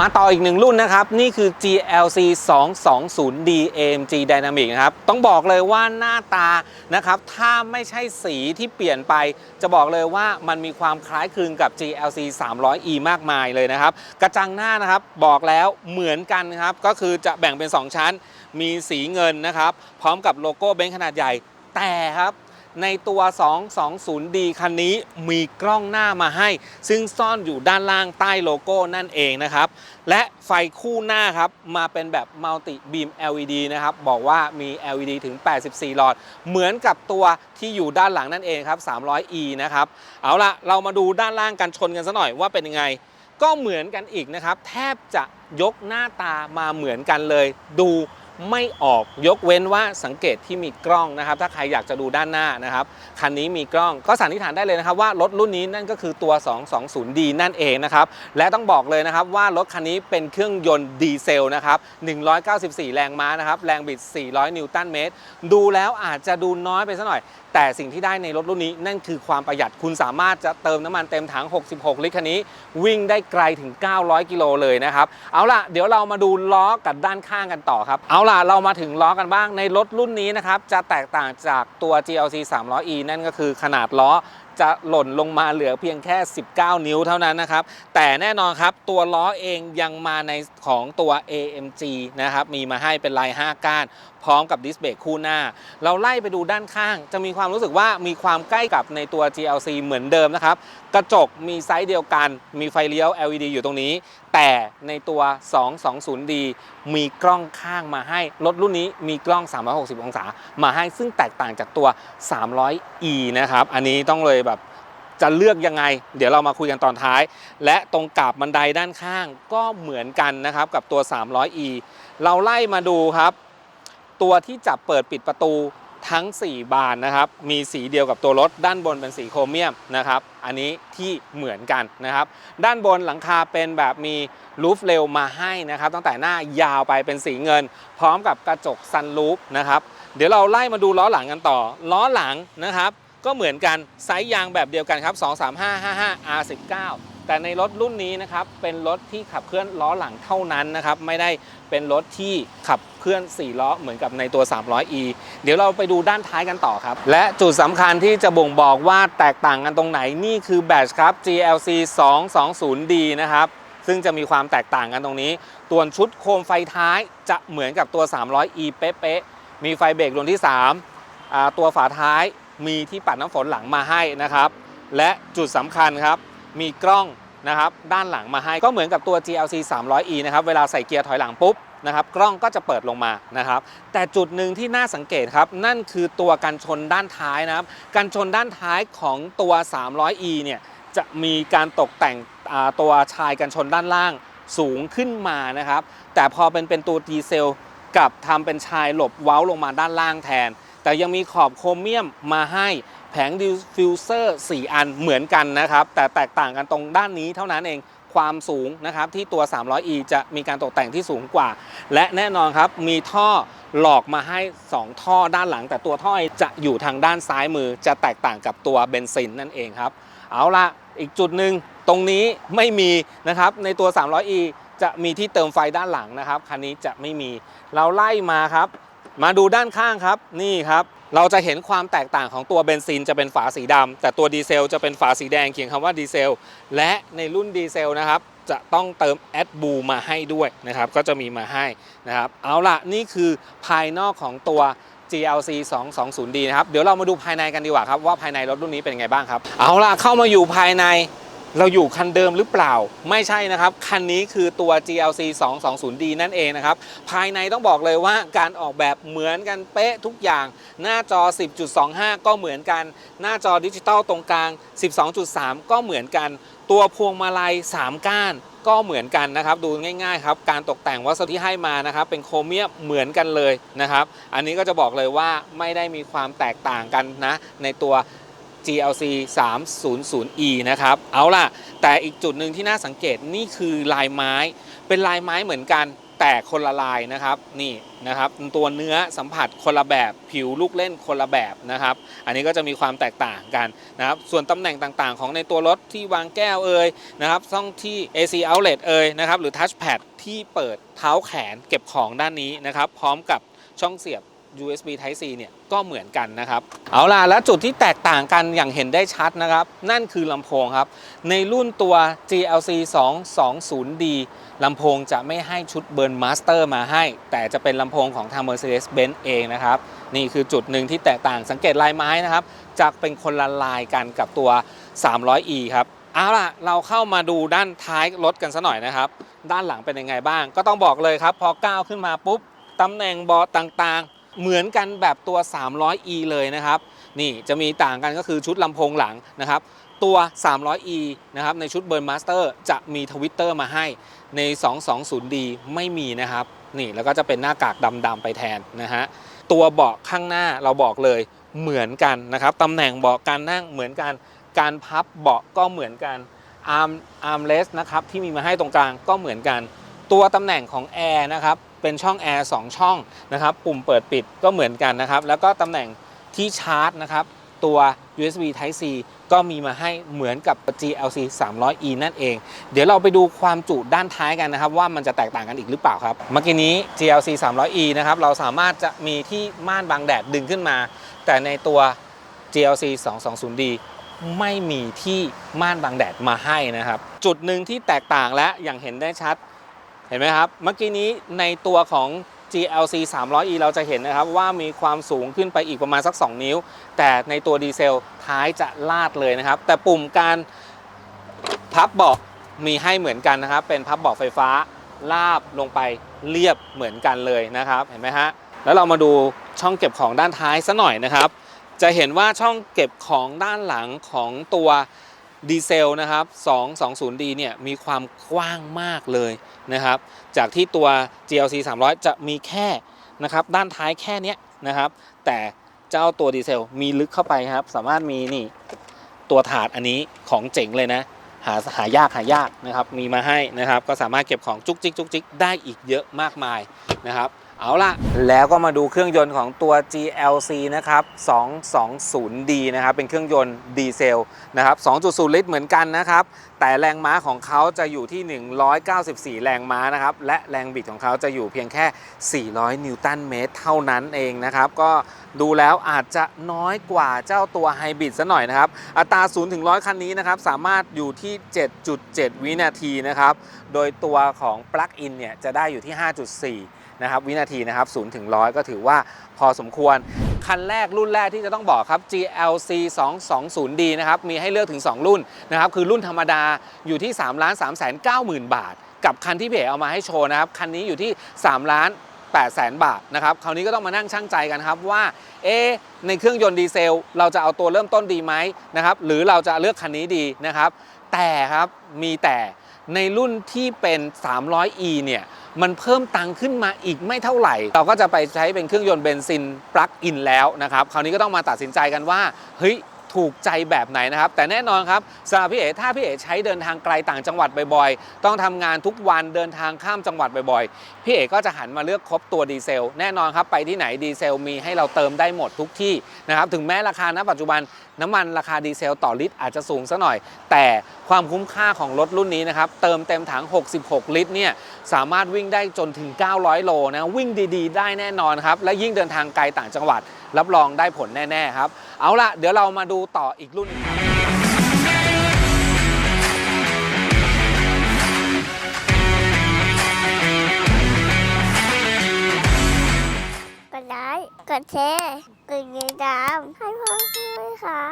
มาต่ออีกหนึ่งรุ่นนะครับ นี่คือ GLC 220D AMG Dynamic นะครับ ต้องบอกเลยว่าหน้าตานะครับ ถ้าไม่ใช่สีที่เปลี่ยนไป จะบอกเลยว่ามันมีความคล้ายคลึงกับ GLC 300E มากมายเลยนะครับ กระจังหน้านะครับบอกแล้วเหมือนกันครับ ก็คือจะแบ่งเป็น 2 ชั้น มีสีเงินนะครับ พร้อมกับโลโก้เบนซ์ขนาดใหญ่แต่ครับ ในตัว 220D คันนี้มีกล้องหน้ามาให้ ซึ่งซ่อนอยู่ด้านล่างใต้โลโก้นั่นเองนะครับ และไฟคู่หน้าครับ มาเป็นแบบ Multi Beam LED นะครับ บอกว่ามี LED ถึง 84 หลอด เหมือนกับตัวที่อยู่ด้านหลังนั่นเองครับ 300E นะครับ เอาละเรามาดูด้านล่างกันชนกันซะหน่อยว่าเป็นยังไง ก็เหมือนกันอีกนะครับ แทบจะยกหน้าตามาเหมือนกันเลย ดู ไม่ออกยกเว้นว่าสังเกตที่มีกล้องนะครับ ถ้าใครอยากจะดูด้านหน้านะครับคันนี้มีกล้องก็สันนิษฐานได้เลยนะครับว่ารถรุ่นนี้นั่นก็คือตัว 220D นั่นเองนะครับและต้องบอกเลยนะครับว่ารถคันนี้เป็นเครื่องยนต์ดีเซลนะครับ194 แรงม้านะครับแรงบิด 400 นิวตันเมตรดูแล้วอาจจะดูน้อยไปสักหน่อย แต่สิ่งที่ได้ในรถรุ่นนี้นั่นคือความประหยัดคุณสามารถจะเติมน้ำมันเต็มถัง 66 ลิตรคันนี้ วิ่งได้ไกลถึง 900 กิโลเลยนะครับ เอาล่ะ เดี๋ยวเรามาดูล้อกับด้านข้างกันต่อครับ เอาล่ะ เรามาถึงล้อกันบ้างในรถรุ่นนี้นะครับ จะแตกต่างจากตัว GLC 300E นั่นก็คือขนาดล้อจะหล่นลงมาเหลือเพียงแค่ 19 นิ้วเท่านั้นนะครับ แต่แน่นอนครับตัวล้อเองยังมาในของตัว AMG นะครับ มีมาให้เป็นลาย 5 ก้าน พร้อมกับดิสเบรกคู่หน้า เราไล่ไปดูด้านข้าง จะมีความรู้สึกว่ามีความใกล้กับในตัว GLC เหมือนเดิมนะครับ กระจกมีไซส์เดียวกัน มีไฟเลี้ยว LED อยู่ตรงนี้ แต่ในตัว 220D มีกล้องข้างมาให้ รถรุ่นนี้มีกล้อง 360 องศามาให้ ซึ่งแตกต่างจากตัว 300E นะครับ อันนี้ต้องเลยแบบจะเลือกยังไง เดี๋ยวเรามาคุยกันตอนท้าย และตรงกาบบันไดด้านข้างก็เหมือนกันนะครับกับตัว 300E เราไล่มาดูครับ ตัวที่จับเปิดปิดประตูทั้ง 4 บานนะครับ มีสีเดียวกับตัวรถ ด้านบนเป็นสีโครเมียมนะครับ อันนี้ที่เหมือนกันนะครับ ด้านบนหลังคาเป็นแบบมีลูฟเรลมาให้นะครับ ตั้งแต่หน้ายาวไปเป็นสีเงิน พร้อมกับกระจกซันลูฟนะครับ เดี๋ยวเราไล่มาดูล้อหลังกันต่อ ล้อหลังนะครับ ก็เหมือนกันไซส์ยางแบบเดียวกันครับ 23555 R19 แต่ในรถรุ่นนี้นะครับเป็นรถที่ขับเคลื่อนล้อหลังเท่านั้นนะครับไม่ได้เป็นรถที่ขับเคลื่อน 4 ล้อเหมือนกับในตัว 300e เดี๋ยวเราไปดูด้านท้ายกันต่อครับ และจุดสำคัญที่จะบ่งบอกว่าแตกต่างกันตรงไหนนี่คือแบตครับ GLC 220D นะครับซึ่งจะมีความแตกต่างกันตรงนี้ ตัวชุดโคมไฟท้ายจะเหมือนกับตัว 300e เป๊ะๆมีไฟเบรกดวงที่ 3 ตัวฝาท้ายมีที่ปัดน้ำฝนหลังมาให้นะครับ และจุดสำคัญครับ มีกล้องนะครับด้านหลังมาให้ก็เหมือนกับตัว GLC 300e นะครับเวลาใส่เกียร์ถอยหลังปุ๊บนะครับกล้องก็จะเปิดลงมานะครับ แต่จุดหนึ่งที่น่าสังเกตครับ นั่นคือตัวกันชนด้านท้ายนะครับกันชนด้านท้ายของตัว 300e เนี่ยจะมีการตกแต่งตัวชายกันชนด้านล่างสูงขึ้นมานะครับ แต่พอเป็นเป็นตัวดีเซลกับทำเป็นชายหลบเว้าลงมาด้านล่างแทน แต่ยังมีขอบโครเมียมมาให้ แผงดิฟฟิวเซอร์4อันเหมือนกันนะครับ แต่แตกต่างกันตรงด้านนี้เท่านั้นเองความสูงนะครับที่ตัว 300e จะมีการตกแต่งที่สูงกว่า และแน่นอนครับมีท่อหลอกมาให้ 2 ท่อด้านหลัง แต่ตัวท่อจะอยู่ทางด้านซ้ายมือจะแตกต่างกับตัวเบนซินนั่นเองครับ เอาละอีกจุดหนึ่งตรงนี้ไม่มีนะครับในตัว 300e จะมีที่เติมไฟด้านหลังนะครับคันนี้จะไม่มีเราไล่มาครับ มาดูด้านข้างครับนี่ครับ เราจะเห็นความแตกต่างของตัวเบนซินจะเป็นฝาสีดำแต่ตัวดีเซลจะเป็นฝาสีแดงเขียนคำว่าดีเซล และในรุ่นดีเซลนะครับจะต้องเติมแอดบูมาให้ด้วยนะครับ ก็จะมีมาให้นะครับ เอาล่ะ นี่คือภายนอกของตัว GLC 220D นะครับ เดี๋ยวเรามาดูภายในกันดีกว่าครับ ว่าภายในรถรุ่นนี้เป็นยังไงบ้างครับ เอาล่ะ เข้ามาอยู่ภายใน เราอยู่คันเดิมหรือเปล่า ไม่ใช่นะครับ คันนี้คือตัว GLC 220D นั่นเองนะครับ ภายในต้องบอกเลยว่าการออกแบบเหมือนกันเป๊ะทุกอย่าง หน้าจอ 10.25 ก็เหมือนกัน หน้าจอดิจิตอลตรงกลาง 12.3 ก็เหมือนกัน ตัวพวงมาลัย 3 ก้านก็เหมือนกันนะครับ ดูง่ายๆครับ การตกแต่งวัสดุที่ให้มานะครับ เป็นโครเมียมเหมือนกันเลยนะครับ อันนี้ก็จะบอกเลยว่าไม่ได้มีความแตกต่างกันนะในตัว GLC 300E นะครับ เอาล่ะ แต่อีกจุดหนึ่งที่น่าสังเกตนี่คือลายไม้ เป็นลายไม้เหมือนกันแต่คนละลายนะครับ นี่นะครับ ตัวเนื้อสัมผัสคนละแบบผิวลูกเล่นคนละแบบนะครับ อันนี้ก็จะมีความแตกต่างกันนะครับ ส่วนตำแหน่งต่างๆ ของในตัวรถที่วางแก้วเอ่ยนะครับช่องที่ AC outlet เอ่ยนะครับ หรือ touchpad ที่เปิดเท้าแขนเก็บของด้านนี้นะครับ พร้อมกับช่องเสียบ USB Type C เนี่ยก็เหมือนกันนะครับ เอาล่ะแล้วจุดที่แตกต่างกันอย่างเห็นได้ชัดนะครับ นั่นคือลำโพงครับ ในรุ่นตัว GLC 220D ลำโพงจะไม่ให้ชุดเบิร์นมาสเตอร์มาให้ แต่จะเป็นลำโพงของทาง Mercedes-Benz เองนะครับ นี่คือจุดหนึ่งที่แตกต่างสังเกตลายไม้นะครับจะเป็นคนละลายกันกับตัว 300e ครับเอาล่ะ เราเข้ามาดูด้านท้ายรถกันสัหน่อยนะครับ ด้านหลังเป็นยังไงบ้าง ก็ต้องบอกเลยครับ พอก้าวขึ้นมาปุ๊บ ตำแหน่งเบาะต่างๆ เหมือนกันแบบตัว 300e เลยนะครับ นี่จะมีต่างกันก็คือชุดลำโพงหลังนะครับ ตัว 300e นะครับในชุดเบิร์นมาสเตอร์จะมีทวิตเตอร์มาให้ใน 220d ไม่มีนะครับ นี่แล้วก็จะเป็นหน้ากากดำๆไปแทนนะฮะตัวเบาะข้างหน้าเราบอกเลยเหมือนกันนะครับตำแหน่งเบาะการนั่งเหมือนกัน การพับเบาะก็เหมือนกันอาร์มอาร์มเลสนะครับที่มีมาให้ตรงกลางก็เหมือนกัน ตัวตำแหน่งของแอร์นะครับเป็นช่องแอร์2ช่องนะครับปุ่มเปิดปิดก็เหมือนกันนะครับ แล้วก็ตำแหน่งที่ชาร์จนะครับตัว USB Type C ก็มีมาให้เหมือนกับ GLC 300e นั่นเอง เดี๋ยวเราไปดูความจุด้านท้ายกันนะครับ ว่ามันจะแตกต่างกันอีกหรือเปล่าครับ เมื่อกี้นี้ GLC 300e นะครับเราสามารถจะมีที่ม่านบังแดดดึงขึ้นมา แต่ในตัว GLC 220D ไม่มีที่ม่านบังแดดมาให้นะครับ จุดหนึ่งที่แตกต่างและอย่างเห็นได้ชัด เห็นไหมครับ เมื่อกี้นี้ในตัวของ GLC 300e เราจะเห็นนะครับว่ามีความสูงขึ้นไปอีกประมาณสัก 2 นิ้ว แต่ในตัวดีเซลท้ายจะลาดเลยนะครับ แต่ปุ่มการพับเบาะมีให้เหมือนกันนะครับ เป็นพับเบาะไฟฟ้าลาบลงไปเรียบเหมือนกันเลยนะครับ เห็นไหมฮะ แล้วเรามาดูช่องเก็บของด้านท้ายซะหน่อยนะครับ จะเห็นว่าช่องเก็บของด้านหลังของตัว ดีเซลนะครับ 220D เนี่ยมีความกว้างมากเลยนะครับ จากที่ตัว GLC 300 จะมีแค่นะครับด้านท้ายแค่เนี้ยนะครับ แต่เจ้าตัวดีเซลมีลึกเข้าไปครับ สามารถมีนี่ตัวถาดอันนี้ของเจ๋งเลยนะ หาหายากหายากนะครับ มีมาให้นะครับ ก็สามารถเก็บของจุกจิกจุกจิกได้อีกเยอะมากมายนะครับ เอาล่ะ แล้วก็มาดูเครื่องยนต์ของตัว GLC นะครับ 220D นะครับ เป็นเครื่องยนต์ดีเซลนะครับ 2.0 ลิตรเหมือนกันนะครับ แต่แรงม้าของเขาจะอยู่ที่ 194 แรงม้านะครับ และแรงบิดของเขาจะอยู่เพียงแค่ 400 นิวตันเมตรเท่านั้นเองนะครับ ก็ดูแล้วอาจจะน้อยกว่าเจ้าตัวไฮบริดซะหน่อยนะครับ อัตรา 0 ถึง 100 คันนี้นะครับ สามารถอยู่ที่ 7.7 วินาทีนะครับ โดยตัวของปลั๊กอินเนี่ยจะได้อยู่ที่ 5.4 นะครับวินาทีนะครับ0ถึง100ก็ถือว่าพอสมควร คันแรกรุ่นแรกที่จะต้องบอกครับ GLC 220D นะครับมีให้เลือกถึง 2 รุ่นนะครับคือรุ่นธรรมดาอยู่ที่ 3 3 9 0 0 0 0 บาท กับคันที่เพจเอามาให้โชว์นะครับคันนี้อยู่ที่ 3 ล้าน8แสนบาทนะครับคราวนี้ก็ต้องมานั่งช่างใจกันครับว่าเอ๊ในเครื่องยนต์ดีเซล เราจะเอาตัวเริ่มต้นดีไหมนะครับหรือเราจะเลือกคันนี้ดีนะครับแต่ครับมีแต่ ในรุ่นที่เป็น 300e เนี่ย มันเพิ่มตังค์ขึ้นมาอีกไม่เท่าไหร่ เราก็จะไปใช้เป็นเครื่องยนต์เบนซินปลั๊กอินแล้วนะครับ คราวนี้ก็ต้องมาตัดสินใจกันว่า เฮ้ยถูกใจแบบไหนนะครับ แต่แน่นอนครับสำหรับพี่เอ๋ถ้าพี่เอ๋ใช้เดินทางไกลต่างจังหวัดบ่อยๆ ต้องทำงานทุกวันเดินทางข้ามจังหวัดบ่อยๆ พี่เอ๋ก็จะหันมาเลือกครบตัวดีเซล แน่นอนครับไปที่ไหนดีเซลมีให้เราเติมได้หมดทุกที่นะครับ ถึงแม้ราคาณปัจจุบันน้ำมันราคาดีเซลต่อลิตรอาจจะสูงสักหน่อย แต่ความคุ้มค่าของรถรุ่นนี้นะครับ เติมเต็มถัง 66 ลิตรเนี่ยสามารถวิ่งได้จนถึง 900 โลนะวิ่งดีๆ ได้แน่นอนครับ และยิ่งเดินทางไกลต่างจังหวัด รับรองได้ผลแน่ ๆ ครับ เอาละเดี๋ยวเรามาดูต่ออีกรุ่นหนึ่ง กดแชร์ กดติดตามให้พ่อด้วยค่ะ